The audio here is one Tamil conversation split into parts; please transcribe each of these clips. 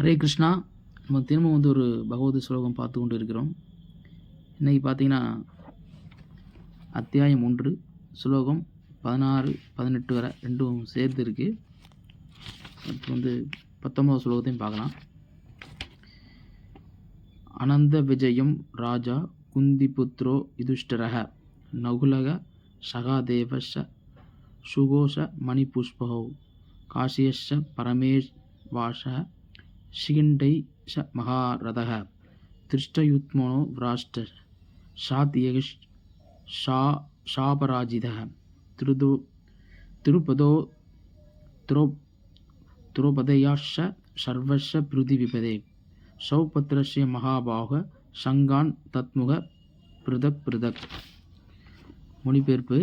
ஹரே கிருஷ்ணா. நம்ம திரும்ப வந்து ஒரு பகவத ஸ்லோகம் பார்த்து கொண்டு இருக்கிறோம் இன்றைக்கி பார்த்தீங்கன்னா அத்தியாயம் ஒன்று ஸ்லோகம் பதினாறு பதினெட்டு வரை ரெண்டும் சேர்த்து இருக்குது அடுத்து வந்து பத்தொம்பது ஸ்லோகத்தையும் பார்க்கலாம். அனந்த விஜயம் ராஜா குந்திபுத்ரோ யுதிஷ்டரக நகுலக சகாதேவஷ சுகோஷ மணிபுஷ்பகௌ காசியஷ பரமேஷ் வாஷ ஷீண்டை ஷ மகாரதக திருஷ்டயுத்மனோ விராஷ்ட ஷாத்யகிஷ் ஷா ஷாபராஜிதக திருதோ திருபதோ துரோ துரோபதயாஷ சர்வஷ பிருதிவிபதே சௌபத்ரஸ்ய மகாபாக சங்கான் தத்முக பிருதக் பிருதக். மொழிபெயர்ப்பு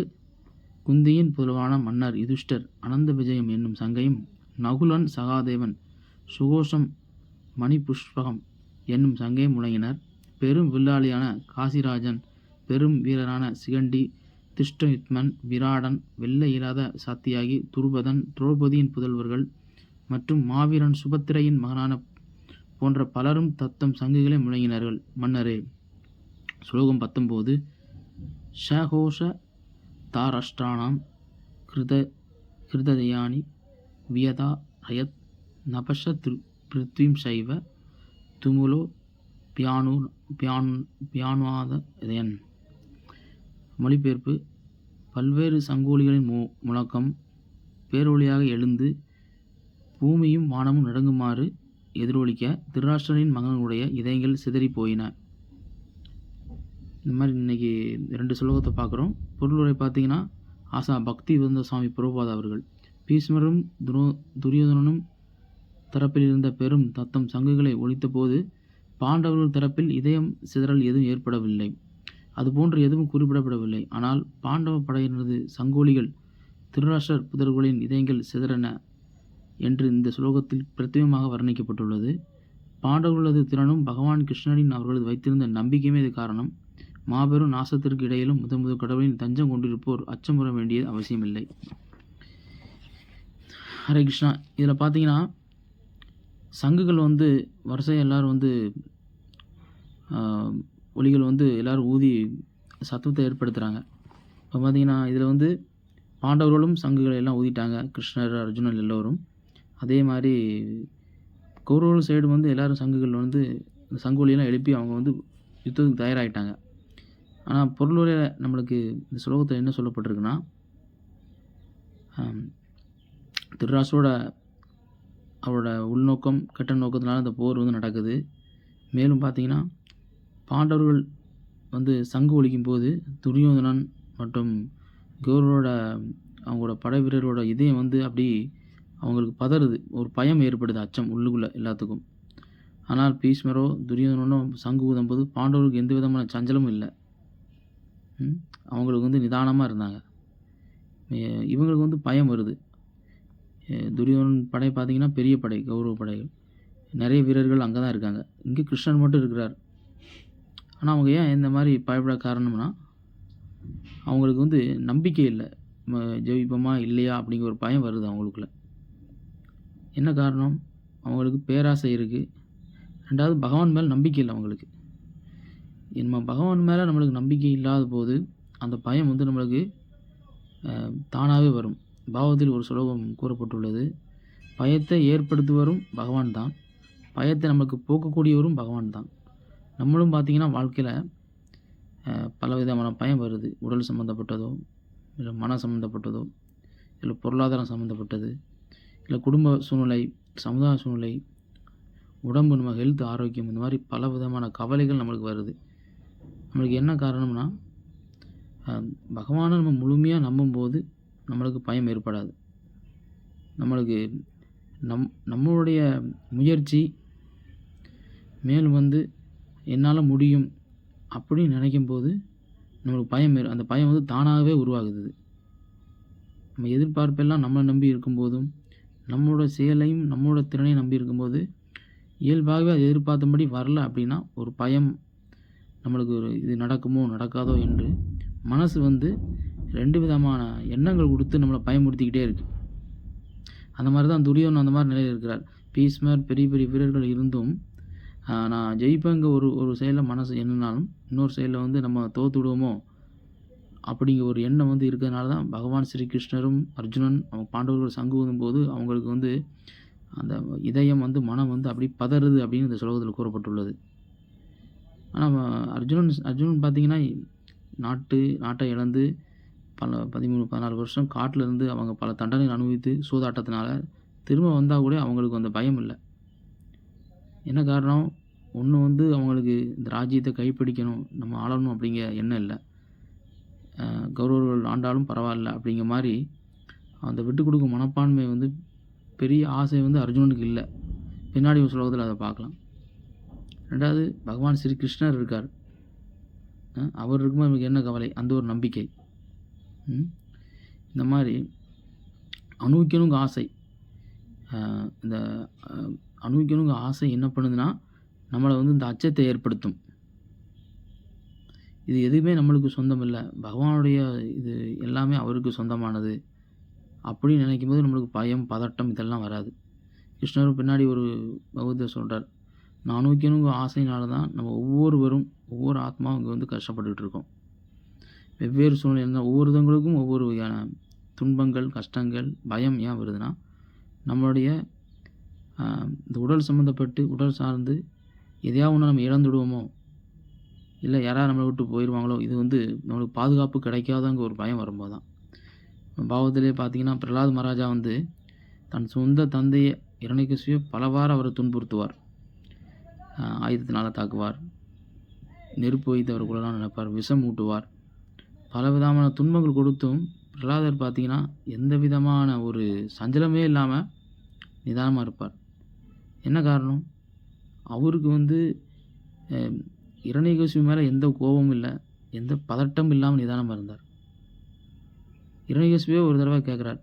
குந்தியின் புலவான மன்னர் யுதிஷ்டர் அனந்த விஜயம் என்னும் சங்கையும் நகுலன் சகாதேவன் சுகோஷம் மணிபுஷ்பகம் என்னும் சங்கை முழங்கினர். பெரும் வில்லாளியான காசிராஜன் பெரும் வீரரான சிகண்டி திஷ்டயுத்மன் விராடன் வெள்ளை இல்லாத சாத்தியாகி துருபதன் திரௌபதியின் புதல்வர்கள் மற்றும் மாவீரன் சுபத்திரையின் மகனான போன்ற பலரும் தத்தம் சங்குகளை முழங்கினார்கள். மன்னரே ஸ்லோகம் பத்தொம்போது சகோஷ தாரஷ்டானாம் கிருத கிருததயானி வியதா ரயத் நபஷ திரு சைவ துமுலோ பியானு பியான் பியானுவாத இதயன். மொழிபெயர்ப்பு பல்வேறு சங்கோலிகளின் மு முழக்கம் பேரொழியாக எழுந்து பூமியும் வானமும் நடுங்குமாறு எதிரொலிக்க திருராஷ்டிரனின் மகனுடைய இதயங்கள் சிதறி போயின இந்த மாதிரி இன்றைக்கி ரெண்டு சுலோகத்தை பார்க்குறோம். பொருளுரை பார்த்தீங்கன்னா ஆசா பக்தி விருந்த சுவாமி பிரபுபாத் அவர்கள். பீஷ்மரும் துரோ துரியோதனனும் தரப்பில் இருந்த பெரும் தத்தம் சங்குகளை ஒழித்தபோது பாண்டவர்கள் தரப்பில் இதயம் சிதறல் எதுவும் ஏற்படவில்லை. அதுபோன்று எதுவும் குறிப்பிடப்படவில்லை. ஆனால் பாண்டவ படையினரது சங்கோலிகள் திருராஷ்டர் புதர்களின் இதயங்கள் சிதறன என்று இந்த ஸ்லோகத்தில் பிரத்யேகமாக வர்ணிக்கப்பட்டுள்ளது. பாண்டவர்களது திறனும் பகவான் கிருஷ்ணனின் அவர்களது வைத்திருந்த நம்பிக்கையுமே இது காரணம். மாபெரும் நாசத்திற்கு இடையிலும் முதன் முதல் கடவுளின் தஞ்சம் கொண்டிருப்போர் அச்சமுற வேண்டியது அவசியமில்லை. ஹரே கிருஷ்ணா இதில் பார்த்தீங்கன்னா சங்குகள் வந்து வரிசையாக எல்லோரும் வந்து ஒலிகள் வந்து எல்லோரும் ஊதி சத்தத்தை ஏற்படுத்துகிறாங்க இப்போ பார்த்திங்கன்னா இதில் வந்து பாண்டவர்களும் சங்குகளை எல்லாம் ஊதிட்டாங்க. கிருஷ்ணர் அர்ஜுனன் எல்லோரும். அதே மாதிரி கௌரவர்கள் சைடு வந்து எல்லோரும் சங்குகள் வந்து இந்த சங்கு ஒலியெல்லாம் எழுப்பி அவங்க வந்து யுத்தத்துக்கு தயாராகிட்டாங்க ஆனால் பொருளுரையில் நம்மளுக்கு இந்த ஸ்லோகத்தில் என்ன சொல்லப்பட்டிருக்குன்னா திருராசோட அவரோட உள்நோக்கம் கெட்ட நோக்கத்தினால அந்த போர் வந்து நடக்குது. மேலும் பார்த்தீங்கன்னா பாண்டவர்கள் வந்து சங்கு ஒழிக்கும் போது துரியோதனன் மற்றும் கௌரவரோட அவங்களோட படை வீரரோட இதயம் வந்து அப்படி அவங்களுக்கு பதறுது. ஒரு பயம் ஏற்படுது அச்சம் உள்ளுக்குள்ளே எல்லாத்துக்கும். ஆனால் பீஷ்மரோ துரியோதனோ சங்கு ஊதும் போது பாண்டவர்களுக்கு எந்த விதமான சஞ்சலமும் இல்லை. அவங்களுக்கு வந்து நிதானமாக இருந்தாங்க. இவங்களுக்கு வந்து பயம் வருது. துரியோதன் படை பார்த்திங்கன்னா பெரிய படை கௌரவ படைகள் நிறைய வீரர்கள் அங்கே தான் இருக்காங்க. இங்கே கிருஷ்ணன் மட்டும் இருக்கிறார். ஆனால் அவங்க ஏன் இந்த மாதிரி பயப்பட காரணம்னா அவங்களுக்கு வந்து நம்பிக்கை இல்லை. ஜெயிப்போமா இல்லையா அப்படிங்கிற ஒரு பயம் வருது அவங்களுக்குள்ள. என்ன காரணம்? அவங்களுக்கு பேராசை இருக்குது ரெண்டாவது பகவான் மேலே நம்பிக்கை இல்லை அவங்களுக்கு. நம்ம பகவான் மேலே நம்மளுக்கு நம்பிக்கை இல்லாத போது அந்த பயம் வந்து நம்மளுக்கு தானாகவே வரும். பாவத்தில் ஒரு சுலோகம் கூறப்பட்டுள்ளது. பயத்தை ஏற்படுத்துவரும் பகவான் தான். பயத்தை நமக்கு போக்கக்கூடியவரும் பகவான் தான். நம்மளும் பார்த்திங்கன்னா வாழ்க்கையில் பல விதமான பயம் வருது. உடல் சம்மந்தப்பட்டதோ இல்லை மன சம்மந்தப்பட்டதோ இல்லை பொருளாதாரம் சம்மந்தப்பட்டது இல்லை குடும்ப சூழ்நிலை சமுதாய சூழ்நிலை உடம்பு நம்ம ஹெல்த் ஆரோக்கியம் இந்த மாதிரி பல விதமான கவலைகள் நம்மளுக்கு வருது. நம்மளுக்கு என்ன காரணம்னா பகவானை நம்ம முழுமையாக நம்பும்போது நம்மளுக்கு பயம் ஏற்படாது. நம்மளுக்கு நம் நம்மளுடைய முயற்சி மேலும் வந்து என்னால் முடியும் அப்படின்னு நினைக்கும் போது நம்மளுக்கு பயம் அந்த பயம் வந்து தானாகவே உருவாகுது. நம்ம எதிர்பார்ப்பெல்லாம் நம்மளை நம்பி இருக்கும்போதும் நம்மளோட செயலையும் நம்மளோட திறனையும் நம்பி இருக்கும்போது இயல்பாகவே அது எதிர்பார்த்தபடி வரல அப்படின்னா ஒரு பயம் நம்மளுக்கு ஒரு இது நடக்குமோ நடக்காதோ என்று மனசு வந்து ரெண்டு விதமான எண்ணங்கள் கொடுத்து நம்மளை பயமுறுத்திக்கிட்டே இருக்குது அந்த மாதிரி தான் துரியன் அந்த மாதிரி நிலையில் இருக்கிறார். பீஸ்மர் பெரிய பெரிய வீரர்கள் இருந்தும் நான் ஜெயிப்பேங்க ஒரு ஒரு செயலில் மனசு என்னன்னாலும் இன்னொரு செயலில் வந்து நம்ம தோத்து விடுவோமோ அப்படிங்கிற ஒரு எண்ணம் வந்து இருக்கிறதுனால தான் பகவான் ஸ்ரீ கிருஷ்ணரும் அர்ஜுனன் அவங்க பாண்டவர்கள் சங்கு போது அவங்களுக்கு வந்து அந்த இதயம் வந்து மனம் வந்து அப்படி பதறுது அப்படின்னு இந்த ஸ்லோகத்தில் கூறப்பட்டுள்ளது. ஆனால் அர்ஜுனன் அர்ஜுனன் பார்த்திங்கன்னா நாட்டு நாட்டை இழந்து பல பதிமூணு பதினாலு வருஷம் காட்டில் இருந்து அவங்க பல தண்டனைகள் அனுபவித்து சூதாட்டத்தினால திரும்ப வந்தால் கூட அவங்களுக்கு அந்த பயம் இல்லை. என்ன காரணம்? ஒன்று வந்து அவங்களுக்கு இந்த ராஜ்யத்தை கைப்பிடிக்கணும் நம்ம ஆளணும் அப்படிங்கிற எண்ணம் இல்லை. கௌரவர்கள் ஆண்டாலும் பரவாயில்ல அப்படிங்கிற மாதிரி அந்த விட்டு கொடுக்கும் மனப்பான்மை வந்து பெரிய ஆசை வந்து அர்ஜுனனுக்கு இல்லை. பின்னாடி ஒரு ஸ்லோகத்தில் அதை பார்க்கலாம். ரெண்டாவது பகவான் ஸ்ரீ கிருஷ்ணர் இருக்கார். அவர் இருக்கும்போது நமக்கு என்ன கவலை? அந்த ஒரு நம்பிக்கை. இந்த மாதிரி அனுபவிக்கணுங்க ஆசை. இந்த அனுபவிக்கணுங்க ஆசை என்ன பண்ணுதுன்னா நம்மளை வந்து இந்த அச்சத்தை ஏற்படுத்தும். இது எதுவுமே நம்மளுக்கு சொந்தம் இல்லை பகவானுடைய இது எல்லாமே அவருக்கு சொந்தமானது. அப்படின்னு நினைக்கும் போது நம்மளுக்கு பயம் பதட்டம் இதெல்லாம் வராது. கிருஷ்ணர் பின்னாடி ஒரு பகவத சொல்கிறார் நான் அனுபவிக்கணுங்க ஆசையினால தான் நம்ம ஒவ்வொருவரும் ஒவ்வொரு ஆத்மாவும் இங்கே வந்து கஷ்டப்பட்டுக்கிட்டு இருக்கோம். வெவ்வேறு சூழ்நிலை ஒவ்வொருத்தவங்களுக்கும் ஒவ்வொரு வகையான துன்பங்கள் கஷ்டங்கள் பயம் ஏன் வருதுன்னா நம்மளுடைய இந்த உடல் சம்மந்தப்பட்டு உடல் சார்ந்து எதையாவது ஒன்று நம்ம இழந்துடுவோமோ இல்லை யாராவது நம்மளை விட்டு போயிடுவாங்களோ இது வந்து நம்மளுக்கு பாதுகாப்பு கிடைக்காதங்க ஒரு பயம் வரும்போது தான் பாவத்திலே பார்த்தீங்கன்னா பிரகலாத் மகாராஜா வந்து தன் சொந்த தந்தையை இரணிகசியை பலவாறு அவரை துன்புறுத்துவார். ஆயுதத்தினால் ஆயுதத்தினால தாக்குவார். நெருப்பு வைத்து அவர் கொள்ளலாம் நினைப்பார். விஷம் ஊட்டுவார். பல விதமான துன்பங்கள் கொடுத்தும் பிரகலாதர் பார்த்தீங்கன்னா எந்த விதமான ஒரு சஞ்சலமே இல்லாமல் நிதானமாக இருப்பார். என்ன காரணம்? அவருக்கு வந்து இரணிகசிவு மேலே எந்த கோபமும் இல்லை எந்த பதட்டம் இல்லாமல் நிதானமாக இருந்தார். இரணிகசிவே ஒரு தடவை கேட்குறார்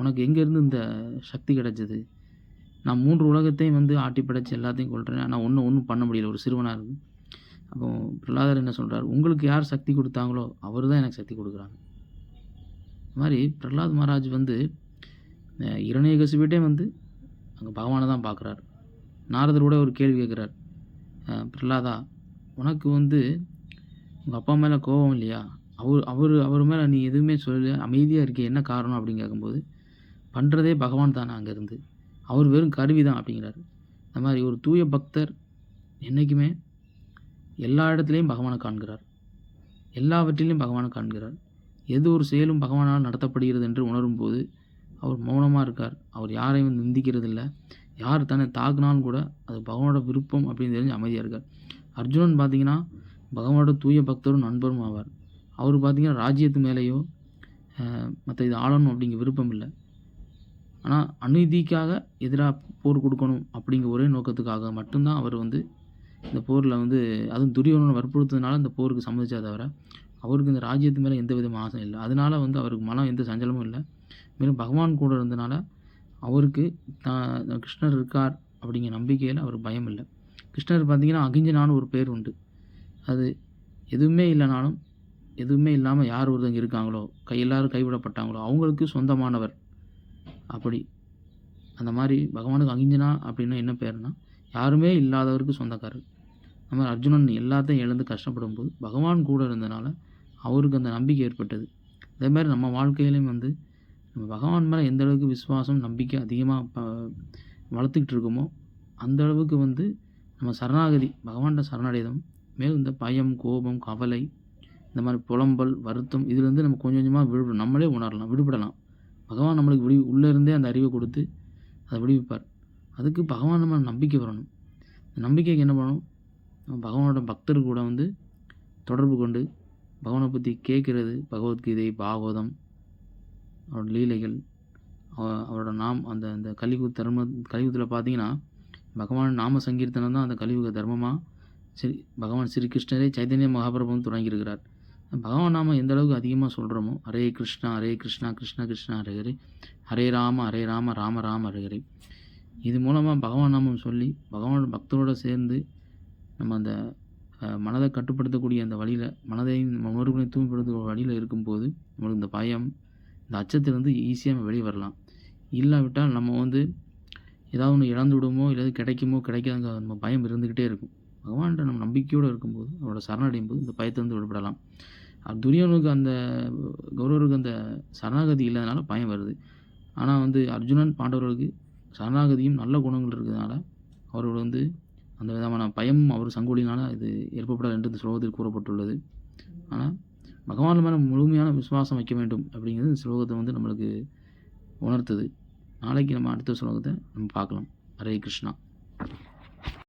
உனக்கு எங்கேருந்து இந்த சக்தி கிடைச்சது? நான் மூன்று உலகத்தையும் வந்து ஆட்டி படைச்சி எல்லாத்தையும் கொள்கிறேன் ஆனால் ஒன்றும் ஒன்றும் பண்ண முடியல. ஒரு சிறுவனாக இருக்குது அப்போ பிரகலாதர் என்ன சொல்கிறார் உங்களுக்கு யார் சக்தி கொடுத்தாங்களோ அவர் தான் எனக்கு சக்தி கொடுக்குறாங்க. இந்த மாதிரி பிரகலாத் மகாராஜ் வந்து அஹ், இரணியகசிபிட்டே வந்து அங்கே பகவானை தான் பார்க்குறார். நாரதர் கூட ஒரு கேள்வி கேட்குறார். பிரலாதா பிரகலாதா உனக்கு வந்து உங்கள் அப்பா மேலே கோபம் இல்லையா? அவர் அவர் அவர் மேலே நீ எதுவுமே சொல்ல அமைதியாக இருக்கே என்ன காரணம்? அப்படின்னு கேட்கும்போது பண்ணுறதே பகவான் தானே அங்கேருந்து. அவர் வெறும் கருவி தான் அப்படிங்கிறாரு. இந்த மாதிரி ஒரு தூய பக்தர் என்றைக்குமே எல்லா இடத்துலையும் பகவானை காண்கிறார். எல்லாவற்றிலையும் பகவானை காண்கிறார். எது ஒரு செயலும் பகவானால் நடத்தப்படுகிறது என்று உணரும் போது அவர் மௌனமாக இருக்கார். அவர் யாரையும் நிந்திக்கிறதில்ல. யார் தன்னை தாக்குனாலும் கூட அது பகவானோட விருப்பம் அப்படின்னு தெரிஞ்சு அமைதியாக இருக்கார். அர்ஜுனன் பார்த்தீங்கன்னா பகவானோட தூய பக்தரும் நண்பரும் ஆவார். அவர் பார்த்தீங்கன்னா ராஜ்யத்து மேலேயோ மற்ற இது ஆளணும் அப்படிங்கிற விருப்பம் இல்லை. ஆனால் அநீதிக்காக எதிராக போர் கொடுக்கணும் அப்படிங்கிற ஒரே நோக்கத்துக்காக மட்டும்தான் அவர் வந்து இந்த போரில் வந்து அதுவும் துரியோதனனை வற்புறுத்ததுனால இந்த போருக்கு சம்மதிச்சா தவிர அவருக்கு இந்த ராஜ்யத்து மேலே எந்த விதமான ஆசை இல்லை. அதனால வந்து அவருக்கு மனம் எந்த சஞ்சலமும் இல்லை. மேலும் பகவான் கூட இருந்தனால அவருக்கு தான் கிருஷ்ணர் இருக்கார் அப்படிங்கிற நம்பிக்கையில் அவருக்கு பயம் இல்லை. கிருஷ்ணர் பார்த்திங்கன்னா அகிஞ்சனான ஒரு பேர் உண்டு. அது எதுவுமே இல்லைனாலும் எதுவுமே இல்லாமல் யார் ஒருத்தங்க இருக்காங்களோ கை எல்லாரும் கைவிடப்பட்டாங்களோ அவங்களுக்கு சொந்தமானவர். அப்படி. அந்த மாதிரி பகவானுக்கு அகிஞ்சனா அப்படின்னா என்ன பேர்னா யாருமே இல்லாதவருக்கு சொந்தக்காரர். அந்த மாதிரி அர்ஜுனன் எல்லாத்தையும் இழந்து கஷ்டப்படும் போது பகவான் கூட இருந்தனால அவருக்கு அந்த நம்பிக்கை ஏற்பட்டது. அதே மாதிரி நம்ம வாழ்க்கையிலையும் வந்து நம்ம பகவான் மேலே எந்த அளவுக்கு விசுவாசம் நம்பிக்கை அதிகமாக ப வளர்த்துக்கிட்டு இருக்கோமோ அந்த அளவுக்கு வந்து நம்ம சரணாகதி பகவான்கிட்ட சரணடைதம் மேலும் இந்த பயம் கோபம் கவலை இந்த மாதிரி புலம்பல் வருத்தம் இதுலேருந்து நம்ம கொஞ்சம் கொஞ்சமாக விடுபடும் நம்மளே உணரலாம் விடுபடலாம். பகவான் நம்மளுக்கு விடி உள்ளே இருந்தே அந்த அறிவை கொடுத்து அதை விடுவிப்பார். அதுக்கு பகவான் நம்ம நம்பிக்கை வரணும். இந்த நம்பிக்கைக்கு என்ன பண்ணணும்? பகவானோட பக்தர் கூட வந்து தொடர்பு கொண்டு பகவானை பற்றி கேட்குறது பகவத்கீதை பாகவதம் அவரோட லீலைகள் அவரோட நாம் அந்த அந்த கலியுக தர்ம கலியுகத்தில் பார்த்தீங்கன்னா பகவான் நாம சங்கீர்த்தனம் தான் அந்த கலியுக தர்மமாக சரி பகவான் ஸ்ரீ கிருஷ்ணரே சைதன்ய மகாபிரபம் தொடங்கியிருக்கிறார். பகவான் நாம எந்த அளவுக்கு அதிகமாக சொல்கிறோமோ ஹரே கிருஷ்ணா ஹரே கிருஷ்ணா கிருஷ்ணா கிருஷ்ணா ஹரே ஹரே ராம ஹரே ராம ராம ராம ஹரே இது மூலமாக பகவான் நாமம் சொல்லி பகவான் பக்தரோட சேர்ந்து நம்ம அந்த மனதை கட்டுப்படுத்தக்கூடிய அந்த வழியில் மனதையும் நம்ம உணர்வுகளை தூய்மைப்படுத்தக்கூடிய வழியில் இருக்கும்போது நம்மளுக்கு இந்த பயம் இந்த அச்சத்திலிருந்து ஈஸியாக நம்ம வெளியே வரலாம். இல்லாவிட்டால் நம்ம வந்து ஏதாவது ஒன்று இழந்து விடுமோ இல்லை கிடைக்குமோ கிடைக்காதுங்க நம்ம பயம் இருந்துக்கிட்டே இருக்கும். பகவான்கிட்ட நம்ம நம்பிக்கையோடு இருக்கும்போது அவரோட சரணடையும் போது இந்த பயத்திலிருந்து விடுபடலாம். துரியனுக்கு அந்த கௌரவருக்கு அந்த சரணாகதி இல்லாதனால பயம் வருது. ஆனால் வந்து அர்ஜுனன் பாண்டவர்களுக்கு சரணாகதியும் நல்ல குணங்கள் இருக்கிறதுனால அவர்கள் வந்து அந்த விதமான பயம் அவர் சங்கோலினால் இது ஏற்படப்படாது என்று இந்த ஸ்லோகத்தில் கூறப்பட்டுள்ளது. ஆனால் பகவான் மேலே முழுமையான விசுவாசம் வைக்க வேண்டும் அப்படிங்கிறது இந்த ஸ்லோகத்தை வந்து நம்மளுக்கு உணர்த்துது. நாளைக்கு நம்ம அடுத்த ஸ்லோகத்தை நம்ம பார்க்கலாம். ஹரே கிருஷ்ணா.